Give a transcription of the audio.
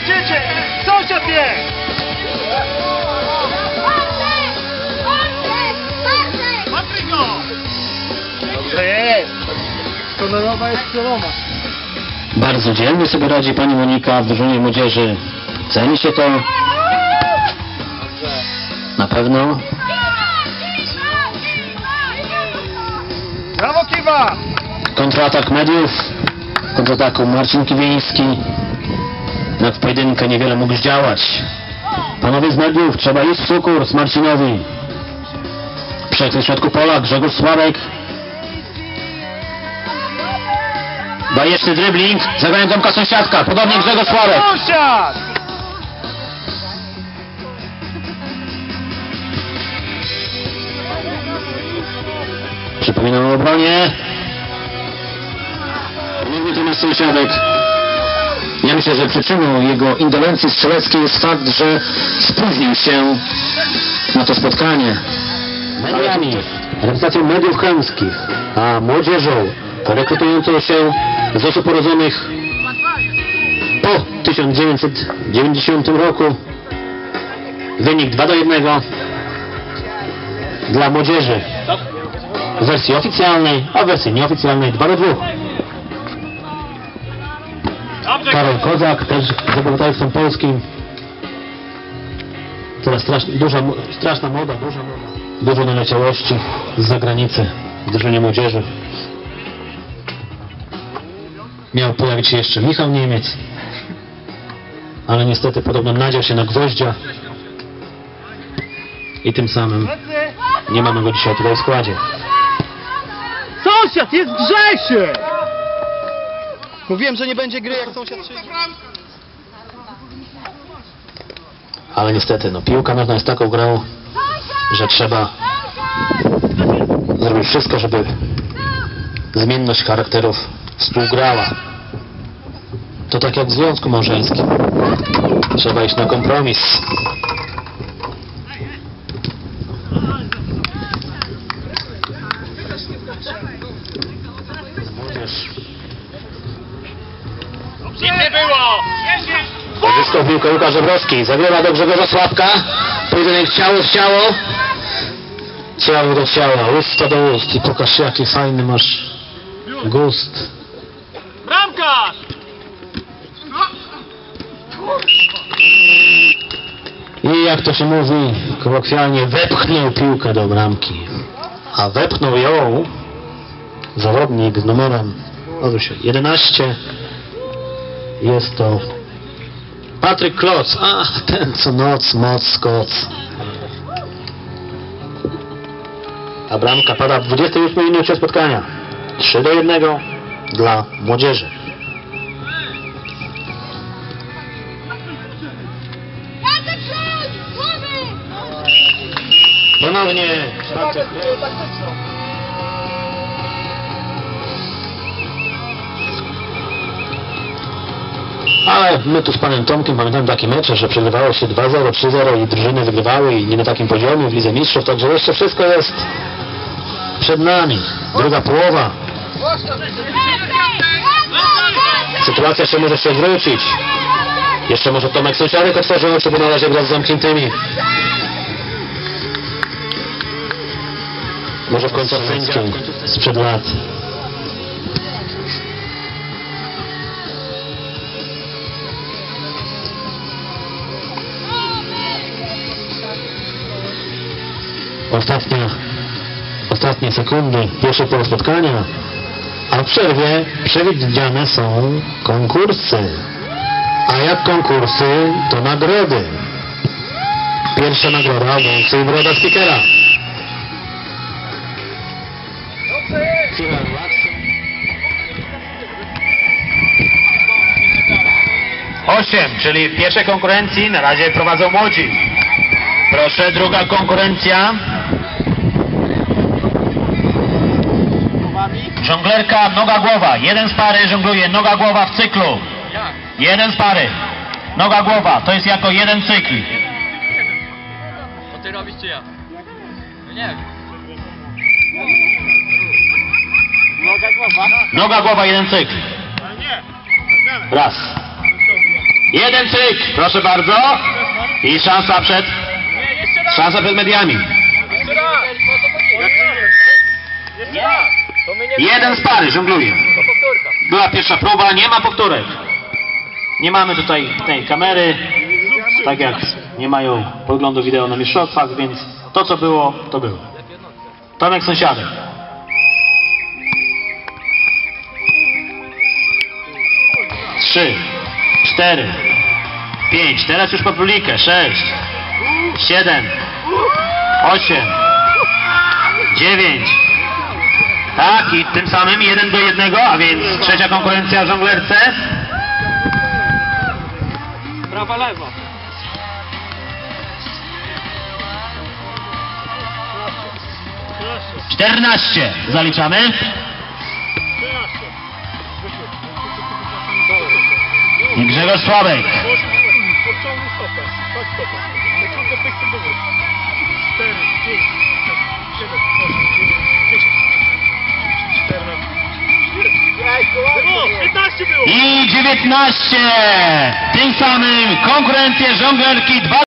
jedziecie! Sąsiad jest! Patryko! Dobrze jest! Honorowa jest celowa. Bardzo dzielnie sobie radzi pani Monika w drużynie młodzieży. Ceni się to na pewno. Brawo Kiwa! Kontratak mediów. Kontrataku Marcin Kiwieński. W pojedynkę niewiele mógł zdziałać. Panowie z mediów, trzeba iść w sukurs Marcinowi. Przechwyt w środku pola, Grzegorz Sławek. Bajeczny dribbling, zagranie domka sąsiadka, podobnie Grzegorz Sławek. Przypominam o obronie. Ponownie Tomasz Sąsiadek. Ja myślę, że przyczyną jego indolencji strzeleckiej jest fakt, że spóźnił się na to spotkanie. Mediami, reprezentacją mediów chamskich, a młodzieżą rekrutującą się z osób urodzonych po 1990 roku. Wynik 2 do 1 dla młodzieży w wersji oficjalnej, a w wersji nieoficjalnej 2 do 2. Karol Kozak, też z reprezentantstwem polskim. Teraz straszna, duża, straszna moda, duża moda. Dużo naleciałości z zagranicy drużynie młodzieży. Miał pojawić się jeszcze Michał Niemiec, ale niestety podobno nadział się na gwoździa i tym samym nie mamy go dzisiaj tutaj w składzie. Sąsiad, jest Grzesiek! Mówiłem, że nie będzie gry, jak sąsiad przyjdzie. Ale niestety, no piłka nożna jest taką grą, że trzeba zrobić wszystko, żeby zmienność charakterów współgrała. To tak jak w związku małżeńskim. Trzeba iść na kompromis. Młodzież Nic nie było! Uzyskał piłkę Łukasz Żebrowski. Zabiera do Grzegorza Sławka. Pojedynek ciało w ciało. Ciało do ciała, usta do ust. I pokaż jaki fajny masz gust. Bramkarz! I jak to się mówi kolokwialnie, wepchnął piłkę do bramki. A wepchnął ją zawodnik z numerem odwróć się, 11. Jest to Patryk Kloc. A, ten co noc, moc, koc. A bramka pada w 28 minucie spotkania. 3 do 1 dla młodzieży. Ponownie Patryk Ale my tu z panem Tomkiem pamiętam takie mecze, że przegrywało się 2-0, 3-0 i drużyny wygrywały i nie na takim poziomie w Lidze Mistrzów, także jeszcze wszystko jest przed nami. Druga połowa. Sytuacja się może się wrócić. Jeszcze może Tomek Sąsiadek otworzy oczy, bo na razie gra z zamkniętymi. Może w końcu sędzia sprzed lat. Ostatnie sekundy pierwszego spotkania, a w przerwie przewidziane są konkursy. A jak konkursy, to nagrody. Pierwsza nagroda, wąsy i broda speakera. Osiem, czyli w pierwszej konkurencji na razie prowadzą młodzi. Proszę, druga konkurencja. Żonglerka, noga głowa. Jeden z pary żongluje, noga głowa w cyklu. Jeden z pary. Noga głowa, to jest jako jeden cykl. To ty robisz czy ja? No nie. Noga głowa. Noga głowa, jeden cykl. Raz. Jeden cyk, proszę bardzo. I szansa przed, szansa przed mediami. Jeden z pary żongluje. Była pierwsza próba, nie ma powtórek. Nie mamy tutaj tej kamery, tak jak nie mają podglądu wideo na mistrzostwach, więc to co było, to było. Tomek sąsiadek. Trzy, cztery, pięć, teraz już po królikę, sześć, siedem, osiem, dziewięć, tak, i tym samym jeden do jednego, a więc trzecia konkurencja w żonglerce. Prawa, lewa. Czternaście zaliczamy. I Grzegorz Sławek. Podciągnij stopę. Tak. 15 było! I dziewiętnaście. Tym samym konkurencje żonglerki dwa